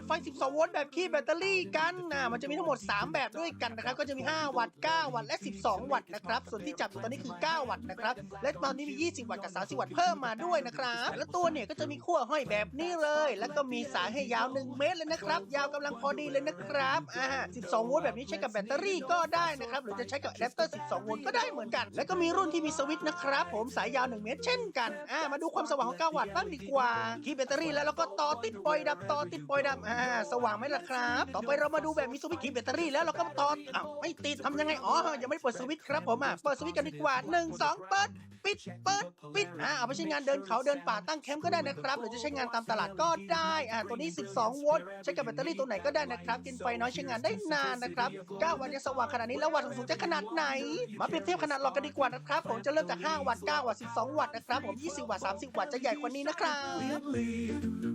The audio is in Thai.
ดไฟ 12 โวลต์แบบคีย์แบตเตอรี่กันนะมันจะมีทั้งหมด 3 แบบด้วยกันนะครับ ก็จะมี 5 วัตต์ 9 วัตต์ และ 12 วัตต์นะครับ ส่วนที่จับอยู่ตอนนี้คือ 9 วัตต์นะครับ และตอนนี้มี 20 วัตต์กับ 30 วัตต์เพิ่มมาด้วยนะครับและตัวเนี่ยก็จะมีขั้วห้อยแบบนี้เลย แล้วก็มีสายให้ยาว 1 เมตรเลยนะครับ ยาวกำลังพอดีเลยนะครับอ่า12 โวลต์แบบนี้ใช้กับแบตเตอรี่ก็ได้นะครับ หรือจะใช้กับอะแดปเตอร์ 12 โวลต์ก็ได้เหมือนกัน แล้วก็มีรุ่นที่มีสวิตช์นะครับ ผมสายยาว 1 เมตร เช่นกันอ่ามาดูความสว่างของ 9 วัตต์บ้างดีกว่าคีแบตเตอรี่แล้วเราก็ต่อติดปล่อยดับต่อติดปล่อยดับอ่าสว่างไหมล่ะครับ ต่อไปเรามาดูแบบมีสวิตช์คีย์แบตเตอรี่แล้วเราก็ต่ออ้าวไม่ติดทำยังไงอ๋อยังไม่เปิดสวิตช์ครับผมอะเปิดสวิตช์กันดีกว่า1 2เปิดปิดเปิดปิดอ่าเอาไปใช้งานเดินเขาเดินป่าตั้งแคมป์ก็ได้นะครับ หรือจะใช้งานตามตลาดก็ได้อ่าตัวนี้ 12 โวลต์ใช้กับแบตเตอรี่ตัวไหนก็ได้นะครับ กินไฟน้อยใช้งานได้นานนะครับ9วัตต์จะสว่างขนาดนี้แล้ววัตต์สูงจะขนาดไหน มาเปรียบเทียบขนาดหลอกกันดีกว่านะครับผมจะเริ่มจาก 5 วัตต์9วัตต์12 วัตต์นะครับผม20 วัตต์30 วัตต์จะใหญ่กว่านี้นะครับ